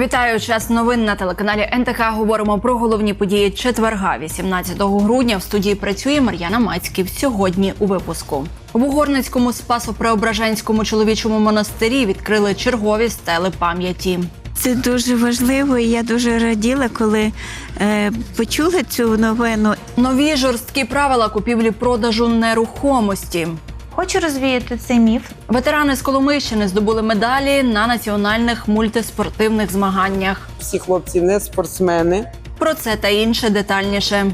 Вітаю час новин на телеканалі НТК. Говоримо про головні події четверга, 18 грудня. В студії працює Мар'яна Мацьків. Сьогодні у випуску в Угорницькому Спасо-Преображенському чоловічому монастирі відкрили чергові стели пам'яті. Це дуже важливо, і я дуже раділа, коли е, почула цю новину. Нові жорсткі правила купівлі-продажу нерухомості. Хочу розвіяти цей міф. Ветерани з Коломийщини здобули медалі на національних мультиспортивних змаганнях. Всі хлопці не спортсмени. Про це та інше детальніше.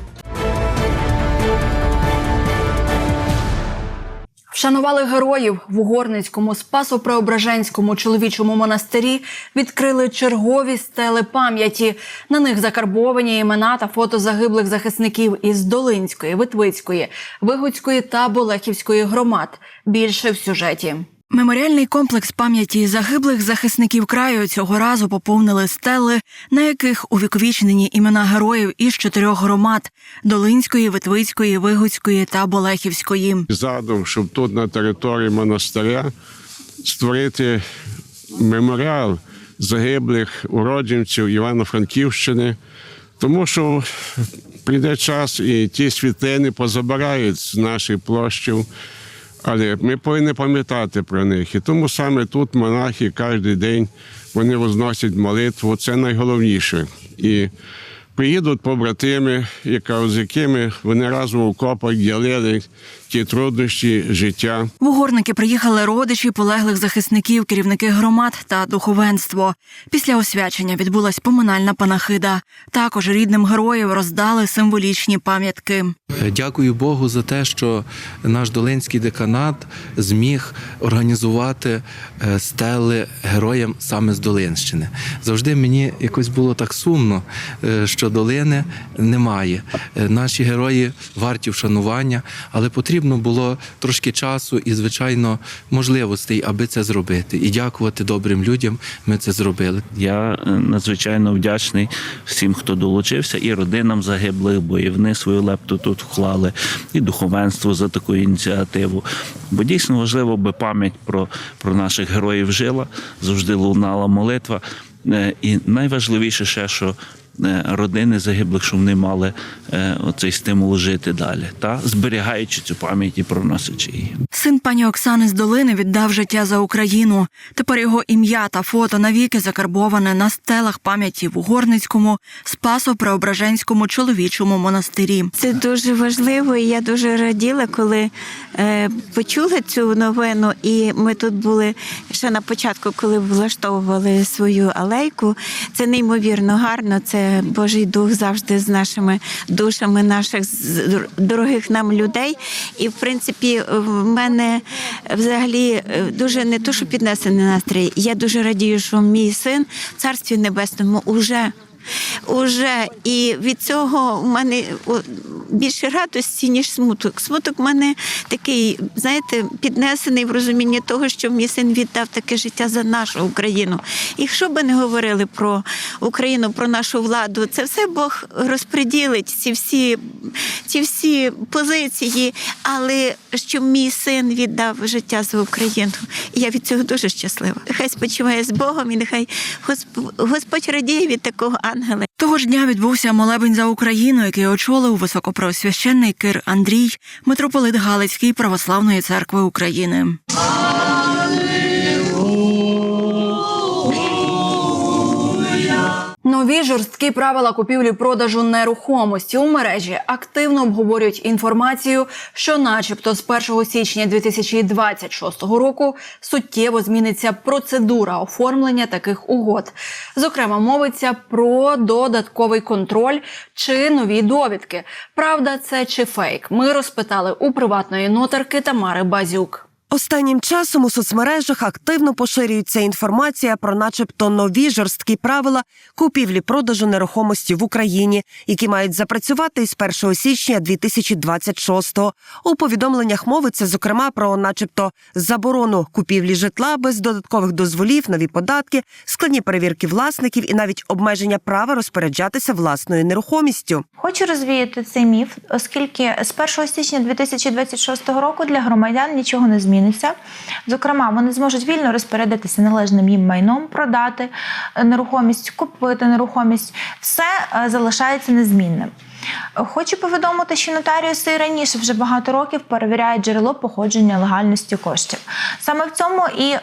Вшанували героїв в Угорницькому Спасо-Преображенському чоловічому монастирі. Відкрили чергові стели пам'яті. На них закарбовані імена та фото загиблих захисників із Долинської, Витвицької, Вигуцької та Болехівської громад. Більше в сюжеті. Меморіальний комплекс пам'яті загиблих захисників краю цього разу поповнили стели, на яких увіковічнені імена героїв із чотирьох громад: Долинської, Витвицької, Вигуцької та Болехівської. задум, щоб тут на території монастиря створити меморіал загиблих уродженців Івано-Франківщини, тому що прийде час і ті світлини позабирають з наших площів. Але ми повинні пам'ятати про них. І тому саме тут монахи кожен день вони возносять молитву. Це найголовніше. І приїдуть побратими, з якими вони разом у копах ділили ті труднощі життя. В угорники приїхали родичі полеглих захисників, керівники громад та духовенство. Після освячення відбулась поминальна панахида. Також рідним героїв роздали символічні пам'ятки. Дякую Богу за те, що наш Долинський деканат зміг організувати е, стели героям саме з Долинщини. Завжди мені якось було так сумно, е, що долини немає. Е, Наші герої варті вшанування, але потрібно було трошки часу і, звичайно, можливостей, аби це зробити. І дякувати добрим людям. Ми це зробили. Я е, надзвичайно вдячний всім, хто долучився, і родинам загиблих, бо і вони свою лепту тут вклали, і духовенству за таку ініціативу. Бо дійсно важливо, аби пам'ять про, про наших героїв жила, завжди лунала молитва. Е, І найважливіше ще, що родини загиблих, щоб вони мали е, оцей стимул жити далі, та зберігаючи цю пам'ять і проносячи її. Син пані Оксани з Долини віддав життя за Україну. Тепер його ім'я та фото навіки закарбоване на стелах пам'яті в Угорницькому Спасо-Преображенському чоловічому монастирі. Це дуже важливо, і я дуже раділа, коли е, почула цю новину. І ми тут були ще на початку, коли влаштовували свою алейку. Це неймовірно гарно. Це Божий дух завжди з нашими душами, наших дорогих нам людей. І в принципі, в мене взагалі е, дуже не то, що піднесений настрій. Я дуже радію, що мій син в царстві небесному уже. Уже і від цього в мене більше радості, ніж смуток. Смуток в мене такий, знаєте, піднесений в розумінні того, що мій син віддав таке життя за нашу Україну. І що би не говорили про Україну, про нашу владу, це все Бог розподілить, ці всі, ці всі позиції. Але що мій син віддав життя за Україну, і я від цього дуже щаслива. Хай спочиває з Богом, і нехай Господь радіє від такого ангела. Того ж дня відбувся молебень за Україну, який очолив високопросвященний Кир Андрій, митрополит Галицької православної церкви України. Нові жорсткі правила купівлі-продажу нерухомості у мережі активно обговорюють інформацію, що, начебто, з 1 січня 2026 року суттєво зміниться процедура оформлення таких угод. Зокрема, мовиться про додатковий контроль чи нові довідки. Правда, це чи фейк? Ми розпитали у приватної нотарки Тамари Базюк. Останнім часом у соцмережах активно поширюється інформація про, начебто, нові жорсткі правила купівлі-продажу нерухомості в Україні, які мають запрацювати із 1 січня 2026-го. У повідомленнях мовиться зокрема про, начебто, заборону купівлі житла без додаткових дозволів, нові податки, складні перевірки власників і навіть обмеження права розпоряджатися власною нерухомістю. Хочу розвіяти цей міф, оскільки з 1 січня 2026 року для громадян нічого не зміниться. Зміниться. Зокрема, вони зможуть вільно розпорядитися належним їм майном, продати е, нерухомість, купити нерухомість. Все е, залишається незмінним. Хочу повідомити, що нотаріуси і раніше вже багато років перевіряють джерело походження легальності коштів. Саме в цьому і, е,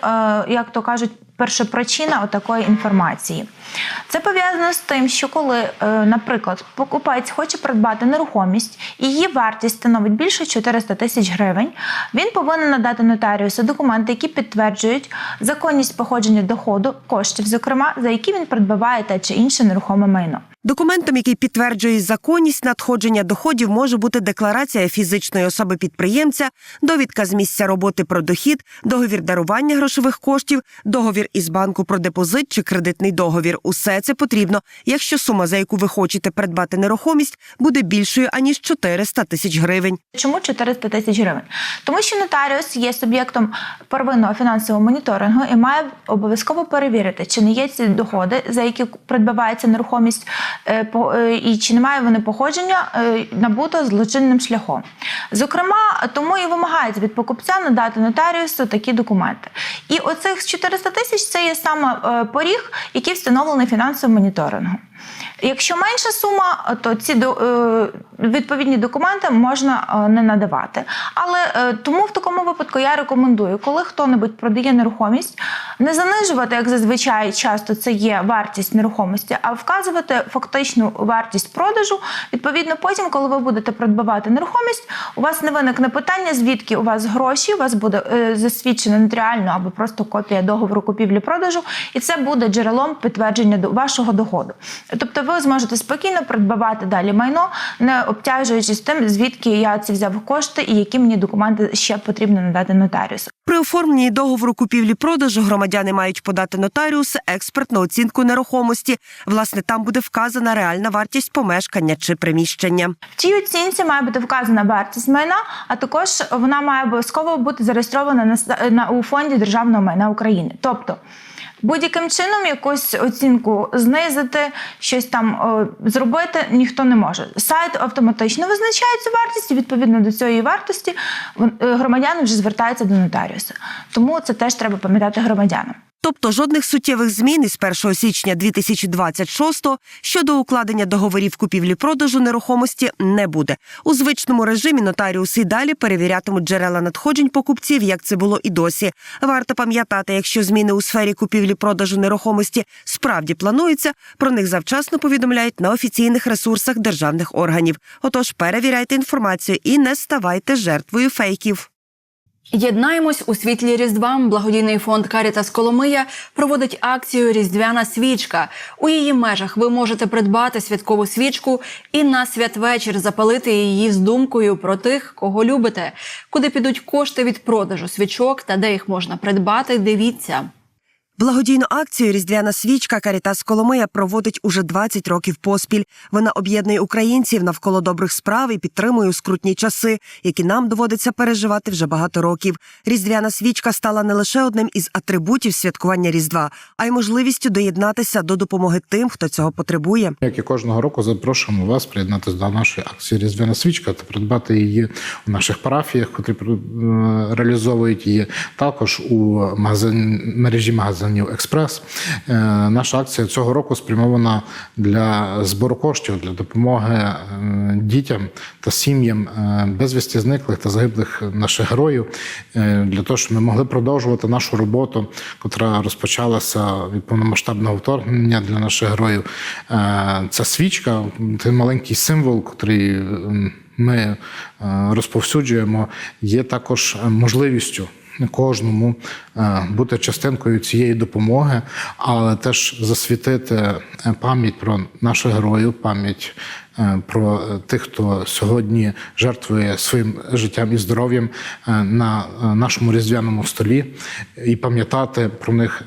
як то кажуть, першопричина такої інформації. Це пов'язано з тим, що коли, е, наприклад, покупець хоче придбати нерухомість, і її вартість становить більше 400 тисяч гривень, він повинен надати нотаріусу документи, які підтверджують законність походження доходу коштів, зокрема за які він придбаває те чи інше нерухоме майно. Документом, який підтверджує законність надходження доходів, може бути декларація фізичної особи підприємця, довідка з місця роботи про дохід, договір дарування грошових коштів, договір із банку про депозит чи кредитний договір. Усе це потрібно, якщо сума, за яку ви хочете придбати нерухомість, буде більшою аніж 400 тисяч гривень. Чому 400 тисяч гривень? Тому що нотаріус є суб'єктом первинного фінансового моніторингу і має обов'язково перевірити, чи не є ці доходи, за які придбавається нерухомість, і чи немає вони походження е, набуто злочинним шляхом. Зокрема, тому і вимагається від покупця надати нотаріусу такі документи. І оцих 400 тисяч це є саме е, поріг, який встановлений фінансовим моніторингом. Якщо менша сума, то ці е, відповідні документи можна е, не надавати. Але е, тому в такому випадку я рекомендую, коли хто-небудь продає нерухомість, не занижувати, як зазвичай часто це є вартість нерухомості, а вказувати фактичну вартість продажу. Відповідно, потім, коли ви будете придбавати нерухомість, у вас не виникне питання, звідки у вас гроші, у вас буде засвідчено нотаріально або просто копія договору купівлі-продажу, і це буде джерелом підтвердження вашого доходу. Тобто ви зможете спокійно придбавати далі майно, не обтяжуючись тим, звідки я ці взяв кошти і які мені документи ще потрібно надати нотаріусу. При оформленні договору купівлі-продажу громадяни мають подати нотаріусу експертну оцінку нерухомості. Власне, там буде вказана реальна вартість помешкання чи приміщення. В цій оцінці має бути вказана вартість майна, а також вона має обов'язково бути зареєстрована на, на у фонді державного майна України. Тобто. Будь-яким чином якусь оцінку знизити, щось там е, зробити ніхто не може. Сайт автоматично визначає цю вартість, і відповідно до цієї вартості е, громадяни вже звертаються до нотаріуса. Тому це теж треба пам'ятати громадянам. Тобто жодних суттєвих змін із 1 січня 2026 щодо укладення договорів купівлі-продажу нерухомості не буде. У звичному режимі нотаріуси далі перевірятимуть джерела надходжень покупців, як це було і досі. Варто пам'ятати, якщо зміни у сфері купівлі-продажу нерухомості справді плануються, про них завчасно повідомляють на офіційних ресурсах державних органів. Отож, перевіряйте інформацію і не ставайте жертвою фейків. Єднаємось у світлі Різдва. Благодійний фонд Карітас Коломия проводить акцію Різдвяна свічка. У її межах ви можете придбати святкову свічку і на святвечір запалити її з думкою про тих, кого любите. Куди підуть кошти від продажу свічок та де їх можна придбати. Дивіться. Благодійну акцію Різдвяна свічка Карітас Коломия проводить уже 20 років поспіль. Вона об'єднує українців навколо добрих справ і підтримує у скрутні часи, які нам доводиться переживати вже багато років. Різдвяна свічка стала не лише одним із атрибутів святкування Різдва, а й можливістю доєднатися до допомоги тим, хто цього потребує. Як і кожного року, запрошуємо вас приєднатися до нашої акції Різдвяна свічка та придбати її у наших парафіях, котрі е, реалізовують її. Також у магазин, мережі магазинів Експрес. Е, Наша акція цього року спрямована для збору коштів для допомоги е, дітям та сім'ям е, безвісті зниклих та загиблих наших героїв, для того, щоб ми могли продовжувати нашу роботу, котра розпочалася від повномасштабного вторгнення для наших героїв. Ця свічка, той маленький символ, котрий ми е, розповсюджуємо, є також можливістю. Кожному е, бути частинкою цієї допомоги, але теж засвітити е, пам'ять про наших героїв, пам'ять е, про тих, хто сьогодні жертвує своїм життям і здоров'ям на нашому різдвяному столі, і пам'ятати про них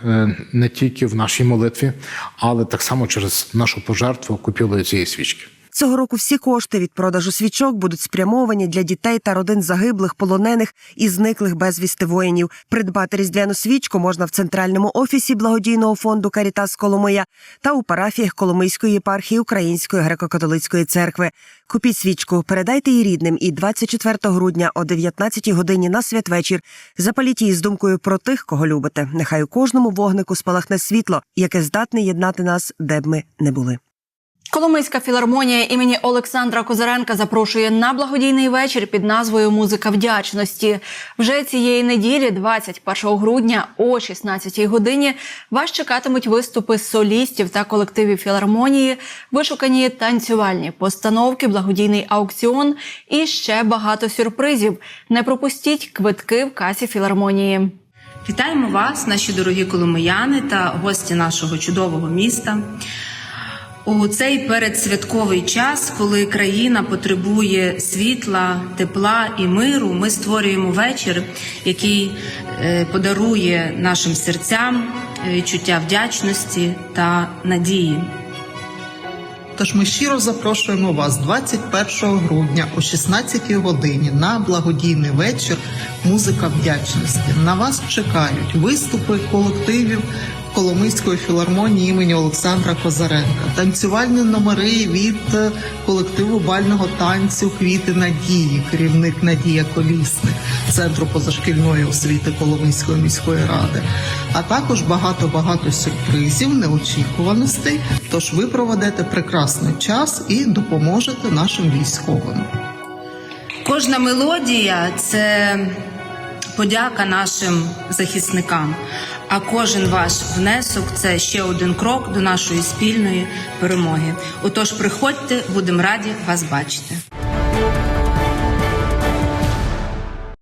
не тільки в нашій молитві, але так само через нашу пожертву купівлею цієї свічки. Цього року всі кошти від продажу свічок будуть спрямовані для дітей та родин загиблих, полонених і зниклих безвісти воїнів. Придбати різдвяну свічку можна в центральному офісі благодійного фонду Карітас Коломия та у парафіях Коломийської єпархії Української греко-католицької церкви. Купіть свічку, передайте її рідним і 24 грудня о 19 годині на святвечір запаліть її з думкою про тих, кого любите. Нехай у кожному вогнику спалахне світло, яке здатне єднати нас, де б ми не були. Коломийська філармонія імені Олександра Козаренка запрошує на благодійний вечір під назвою Музика вдячності. Вже цієї неділі, 21 грудня, о 16 годині, вас чекатимуть виступи солістів та колективів філармонії, вишукані танцювальні постановки, благодійний аукціон і ще багато сюрпризів. Не пропустіть квитки в касі філармонії. Вітаємо вас, наші дорогі коломияни та гості нашого чудового міста. У цей передсвятковий час, коли країна потребує світла, тепла і миру, ми створюємо вечір, який е, подарує нашим серцям відчуття вдячності та надії. Тож ми щиро запрошуємо вас 21 грудня о 16 годині на благодійний вечір Музика вдячності. На вас чекають виступи колективів Коломийської філармонії імені Олександра Козаренка, танцювальні номери від е, колективу бального танцю Квіти Надії, керівник Надія Колісник Центру позашкільної освіти Коломийської міської ради, а також багато-багато сюрпризів, неочікуваностей. Тож ви проведете прекрасний час і допоможете нашим військовим. Кожна мелодія це подяка нашим захисникам. А кожен ваш внесок це ще один крок до нашої спільної перемоги. Отож, приходьте, будемо раді вас бачити.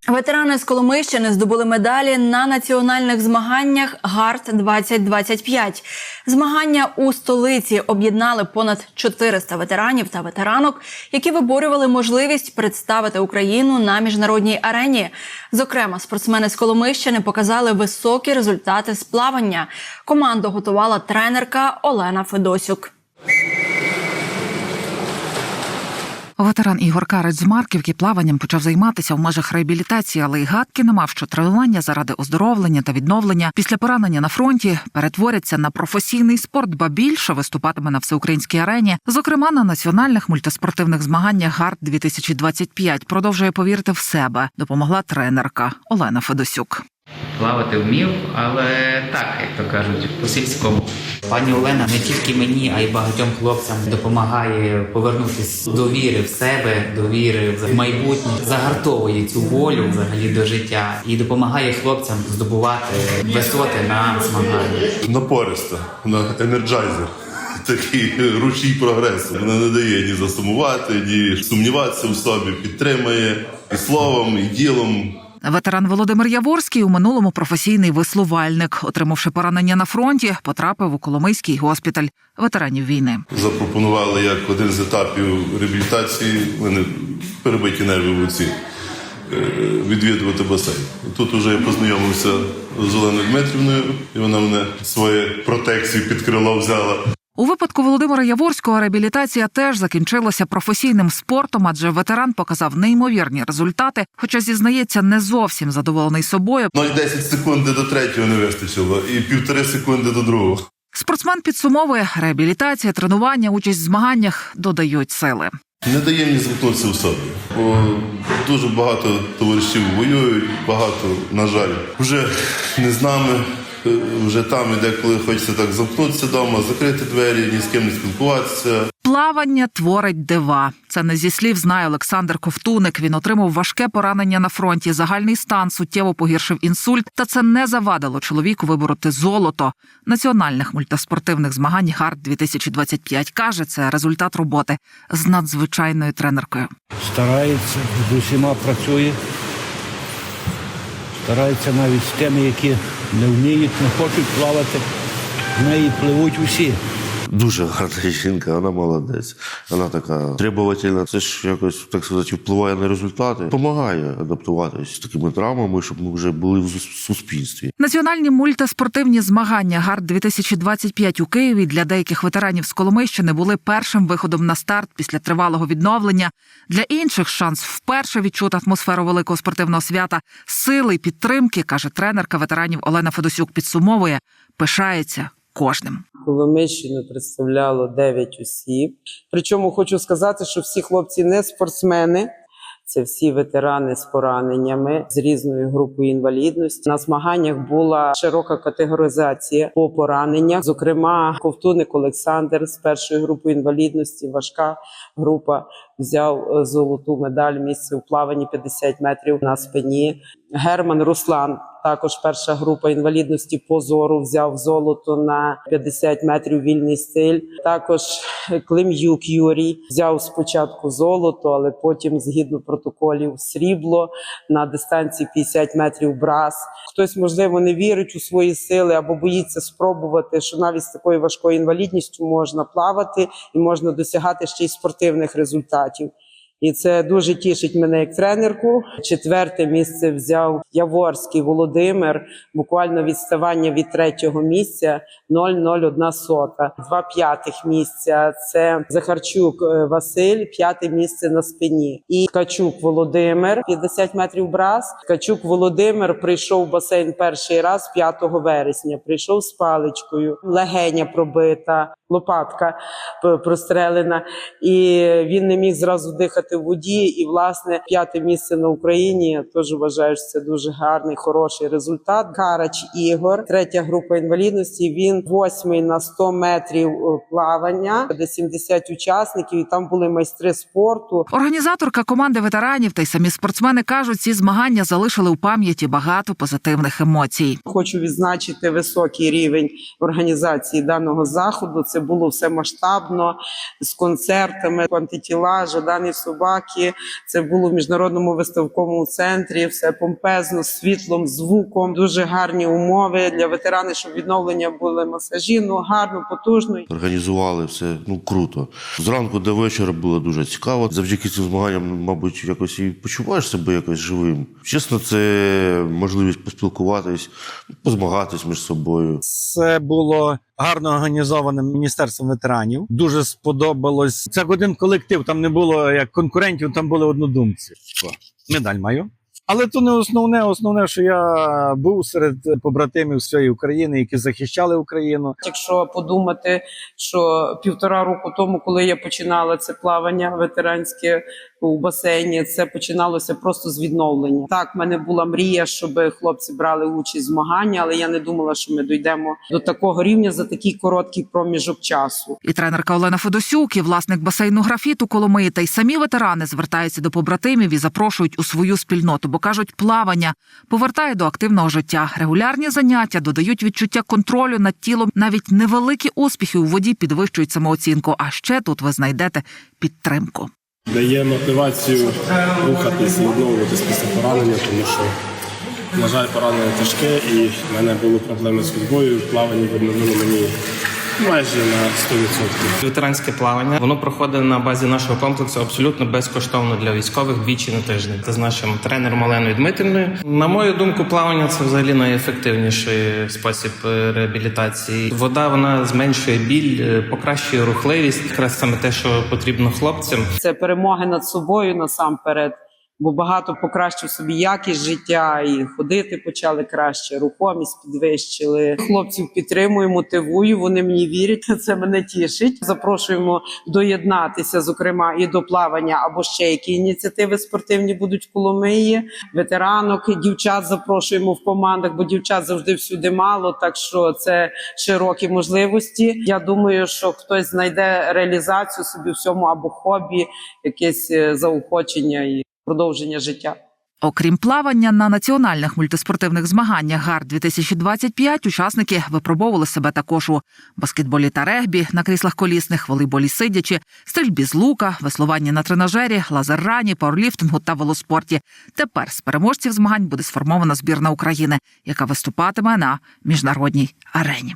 Ветерани з Коломийщини здобули медалі на національних змаганнях ГАРТ 2025 Змагання у столиці об'єднали понад 400 ветеранів та ветеранок, які виборювали можливість представити Україну на міжнародній арені. Зокрема, спортсмени з Коломийщини показали високі результати з плавання. Команду готувала тренерка Олена Федосюк. Ветеран Ігор Карець з Марківки плаванням почав займатися в межах реабілітації, але й гадки не мав, що тренування заради оздоровлення та відновлення після поранення на фронті перетворяться на професійний спорт, ба більше виступатиме на всеукраїнській арені, зокрема на національних мультиспортивних змаганнях ГАРД 2025 Продовжує повірити в себе. Допомогла тренерка Олена Федосюк. Плавати вмів, але так, як то кажуть, по сільському. Пані Олена не тільки мені, а й багатьом хлопцям допомагає повернутися до віри в себе, до віри в майбутнє, загартовує цю волю взагалі до життя і допомагає хлопцям здобувати висоти на змаганнях. Напориста, вона енерджайзер. Такий ручій прогресу. Вона не дає ні засумувати, ні сумніватися в собі, підтримує і словом, і ділом. Ветеран Володимир Яворський у минулому професійний веслувальник, отримавши поранення на фронті, потрапив у Коломийський госпіталь ветеранів війни. Запропонували як один з етапів реабілітації, мене перебиті нерви в оці, відвідувати басейн. Тут вже я познайомився з Оленою Дмитрівною, і вона мене свою протекцію під крило взяла. У випадку Володимира Яворського реабілітація теж закінчилася професійним спортом, адже ветеран показав неймовірні результати, хоча зізнається, не зовсім задоволений собою. 0,10 секунди до третього не вистачило, і півтори секунди до другого. Спортсмен підсумовує реабілітація, тренування, участь в змаганнях додають сили. Не дає мені замкнутися в собі, бо дуже багато товаришів воюють, багато, на жаль, вже не з нами, вже там і деколи хочеться так замкнутися вдома, закрити двері, ні з ким не спілкуватися. Плавання творить дива. Це не зі слів знає Олександр Ковтуник. Він отримав важке поранення на фронті. Загальний стан суттєво погіршив інсульт, та це не завадило чоловіку вибороти золото національних мультиспортивних змагань ГАРД 2025 Каже, це результат роботи з надзвичайною тренеркою. Старається з усіма працює. Старається навіть з тими, які не вміють, не хочуть плавати. В неї пливуть усі. Дуже гарна жінка, вона молодець. Вона така требовательна. Це ж якось так сказати впливає на результати. Помагає адаптуватися такими травмами, щоб ми вже були в суспільстві. Національні мультиспортивні змагання ГАРД 2025 у Києві для деяких ветеранів з Коломийщини були першим виходом на старт після тривалого відновлення. Для інших шанс вперше відчути атмосферу великого спортивного свята, сили й підтримки, каже тренерка ветеранів Олена Федосюк. Підсумовує, пишається кожним. Коломийщину представляло 9 осіб. Причому хочу сказати, що всі хлопці не спортсмени. Це всі ветерани з пораненнями з різною групою інвалідності. На змаганнях була широка категоризація по пораненнях. Зокрема, ковтуник Олександр з першої групи інвалідності, важка група, взяв е, золоту медаль місце у плаванні 50 метрів на спині. Герман Руслан, також перша група інвалідності по зору, взяв золото на 50 метрів вільний стиль. Також Клим'юк Юрій взяв спочатку золото, але потім, згідно протоколів, срібло на дистанції 50 метрів брас. Хтось, можливо, не вірить у свої сили або боїться спробувати, що навіть з такою важкою інвалідністю можна плавати і можна досягати ще й спортивних результатів. І це дуже тішить мене як тренерку. Четверте місце взяв Яворський Володимир. Буквально відставання від третього місця 0,01 сота. Два п'ятих місця це Захарчук е, Василь, п'яте місце на спині. І Ткачук Володимир, 50 метрів брас. Ткачук Володимир прийшов в басейн перший раз 5 вересня. Прийшов з паличкою, легеня пробита, лопатка прострелена, і він не міг зразу дихати в воді. І власне п'яте місце на Україні. Я теж вважаю, що це дуже гарний, хороший результат. Карач Ігор, третя група інвалідності. Він восьмий на 100 метрів е, плавання, де 70 учасників, і там були майстри спорту. Організаторка команди ветеранів та й самі спортсмени кажуть, ці змагання залишили у пам'яті багато позитивних емоцій. Хочу відзначити високий рівень організації даного заходу. Це було все масштабно з концертами, антитіла, жадані собаки. Це було в міжнародному виставковому центрі. Все помпезно, з світлом, звуком. Дуже гарні умови для ветеранів, щоб відновлення були масажі. Ну гарно, потужно. Організували все ну круто. Зранку до вечора було дуже цікаво. Завдяки цим змаганням, мабуть, якось і почуваєш себе якось живим. Чесно, це можливість поспілкуватись, позмагатись між собою. Це було гарно організоване міністерством ветеранів. Дуже сподобалось. Це один колектив. Там не було як конкурентів, там були однодумці. Медаль маю. Але то не основне. Основне, що я був серед побратимів всієї України, які захищали Україну. Якщо подумати, що півтора року тому, коли я починала це плавання ветеранське у басейні, це починалося просто з відновлення. Так, в мене була мрія, щоб хлопці брали участь в змаганні, але я не думала, що ми дійдемо до такого рівня за такий короткий проміжок часу. І тренерка Олена Федосюк, і власник басейну графіту Коломиї та й самі ветерани звертаються до побратимів і запрошують у свою спільноту, бо кажуть, плавання повертає до активного життя. Регулярні заняття додають відчуття контролю над тілом. Навіть невеликі успіхи у воді підвищують самооцінку. А ще тут ви знайдете підтримку. дає мотивацію рухатись відновлюватись після поранення, тому що, на жаль, поранення тяжке, і в мене були проблеми з ходьбою. Плавання відновило мені майже на 100%. Ветеранське плавання воно проходить на базі нашого комплексу абсолютно безкоштовно для військових двічі на тиждень. Це з нашим тренером Оленою Дмитрівною. На мою думку, плавання це взагалі найефективніший спосіб е, реабілітації. Вода вона зменшує біль, е, покращує рухливість. Якраз саме те, що потрібно хлопцям. Це перемоги над собою насамперед. Бо багато покращив собі якість життя, і ходити почали краще, рухомість підвищили. Хлопців підтримую, мотивую. Вони мені вірять. Це мене тішить. Запрошуємо доєднатися, зокрема, і до плавання або ще які ініціативи спортивні будуть в Коломиї. Ветеранок, дівчат запрошуємо в командах, бо дівчат завжди всюди мало. Так що це широкі можливості. Я думаю, що хтось знайде реалізацію собі в цьому або хобі, якесь е, заохочення і продовження життя. Окрім плавання на національних мультиспортивних змаганнях ГАРД 2025 учасники випробовували себе також у баскетболі та регбі, на кріслах колісних, волейболі сидячи, стрільбі з лука, веслуванні на тренажері, лазеррані, пауерліфтингу та велоспорті. Тепер з переможців змагань буде сформована збірна України, яка виступатиме на міжнародній арені.